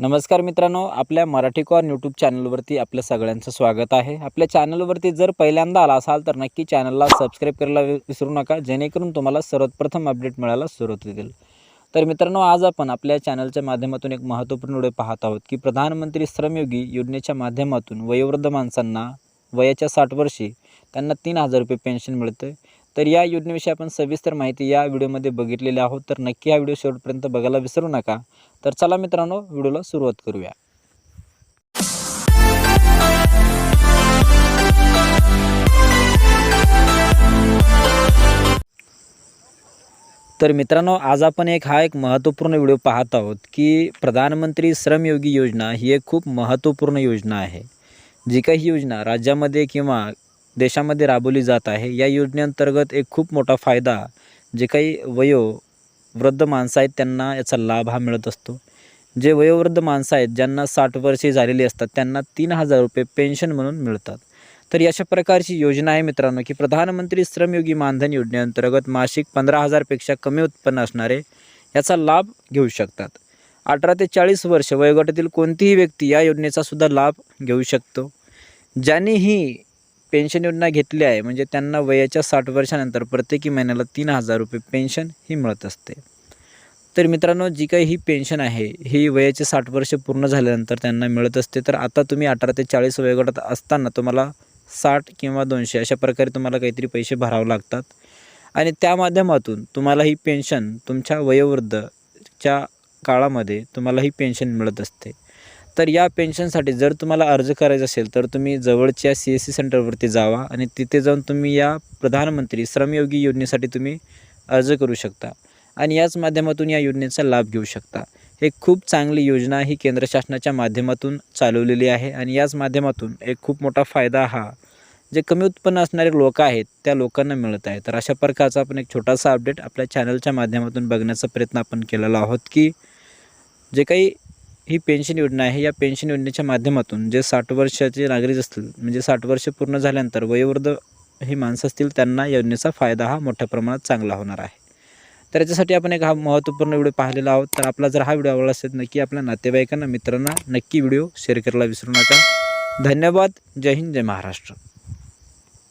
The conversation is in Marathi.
नमस्कार मित्रांनो आपल्या मराठी कॉर यूट्यूब चॅनलवरती आपलं सगळ्यांचं स्वागत आहे. आपल्या चॅनलवरती जर पहिल्यांदा आला असाल तर नक्की चॅनलला सबस्क्राईब करायला वि- विसरू नका जेणेकरून तुम्हाला सर्वप्रथम अपडेट मिळायला सुरुवात होतील. तर मित्रांनो आज आपण आपल्या चॅनलच्या माध्यमातून एक महत्त्वपूर्ण व्हिडिओ पाहत आहोत की प्रधानमंत्री श्रमयोगी योजनेच्या माध्यमातून वयोवृद्ध माणसांना वयाच्या साठ वर्षी त्यांना तीन हजार रुपये पेन्शन मिळतं तर या योजनेविषयी आपण सविस्तर माहिती या व्हिडिओमध्ये बघितलेली आहोत. तर नक्की हा व्हिडिओ शेवटपर्यंत बघायला विसरू नका. तर चला मित्रांनो व्हिडिओला सुरुवात करूया. तर मित्रांनो आज आपण एक हा एक महत्त्वपूर्ण व्हिडिओ पाहत आहोत की प्रधानमंत्री श्रमयोगी योजना ही एक खूप महत्त्वपूर्ण योजना आहे. जी काही योजना राज्यामध्ये किंवा देशामध्ये राबवली जात आहे. या योजनेअंतर्गत एक खूप मोठा फायदा जे काही वयो वृद्ध माणसं आहेत त्यांना याचा लाभ हा मिळत असतो. जे वयोवृद्ध माणसं आहेत ज्यांना साठ वर्षे झालेली असतात त्यांना तीन हजार रुपये पेन्शन म्हणून मिळतात. तर अशा प्रकारची योजना आहे मित्रांनो की प्रधानमंत्री श्रमयोगी मानधन योजनेअंतर्गत मासिक पंधरा हजारपेक्षा कमी उत्पन्न असणारे याचा लाभ घेऊ शकतात. अठरा ते चाळीस वर्ष वयोगटातील कोणतीही व्यक्ती या योजनेचा सुद्धा लाभ घेऊ शकतो. ज्यांनी ही पेन्शन योजना घेतली आहे म्हणजे त्यांना वयाच्या साठ वर्षानंतर प्रत्येकी महिन्याला तीन हजार रुपये पेन्शन ही मिळत असते. तर मित्रांनो जी काही ही पेन्शन आहे ही वयाचे साठ वर्ष पूर्ण झाल्यानंतर त्यांना मिळत असते. तर आता तुम्ही अठरा ते चाळीस वयोगटात असताना तुम्हाला साठ किंवा दोनशे अशा प्रकारे तुम्हाला काहीतरी पैसे भरावे लागतात. आणि त्या माध्यमातून तुम्हाला ही पेन्शन तुमच्या वयोवृद्धच्या काळामध्ये तुम्हाला ही पेन्शन मिळत असते. तर या पेन्शनसाठी जर तुम्हाला अर्ज करायचा असेल तर तुम्ही जवळच्या सी एस सी सेंटरवरती जावा आणि तिथे जाऊन तुम्ही या प्रधानमंत्री श्रमयोगी योजनेसाठी तुम्ही अर्ज करू शकता आणि याच माध्यमातून या योजनेचा लाभ घेऊ शकता. हे खूप चांगली योजना ही केंद्र शासनाच्या माध्यमातून चालवलेली आहे आणि याच माध्यमातून एक खूप मोठा फायदा हा जे कमी उत्पन्न असणारे लोक आहेत त्या लोकांना मिळत आहे. तर अशा प्रकारचा आपण एक छोटासा अपडेट आपल्या चॅनलच्या माध्यमातून बघण्याचा प्रयत्न आपण केलेला आहोत की जे काही ही पेन्शन योजना आहे. या पेन्शन योजनेच्या माध्यमातून जे साठ वर्षाचे नागरिक असतील म्हणजे साठ वर्ष पूर्ण झाल्यानंतर वयोवृद्ध ही माणसं असतील त्यांना योजनेचा फायदा हा मोठ्या प्रमाणात चांगला होणार आहे. तर याच्यासाठी आपण एक हा महत्त्वपूर्ण व्हिडिओ पाहिलेला आहोत. तर आपला जर हा व्हिडिओ आवडला असेल नक्की आपल्या नातेवाईकांना मित्रांना नक्की व्हिडिओ शेअर करायला विसरू नका. धन्यवाद. जय हिंद जय महाराष्ट्र.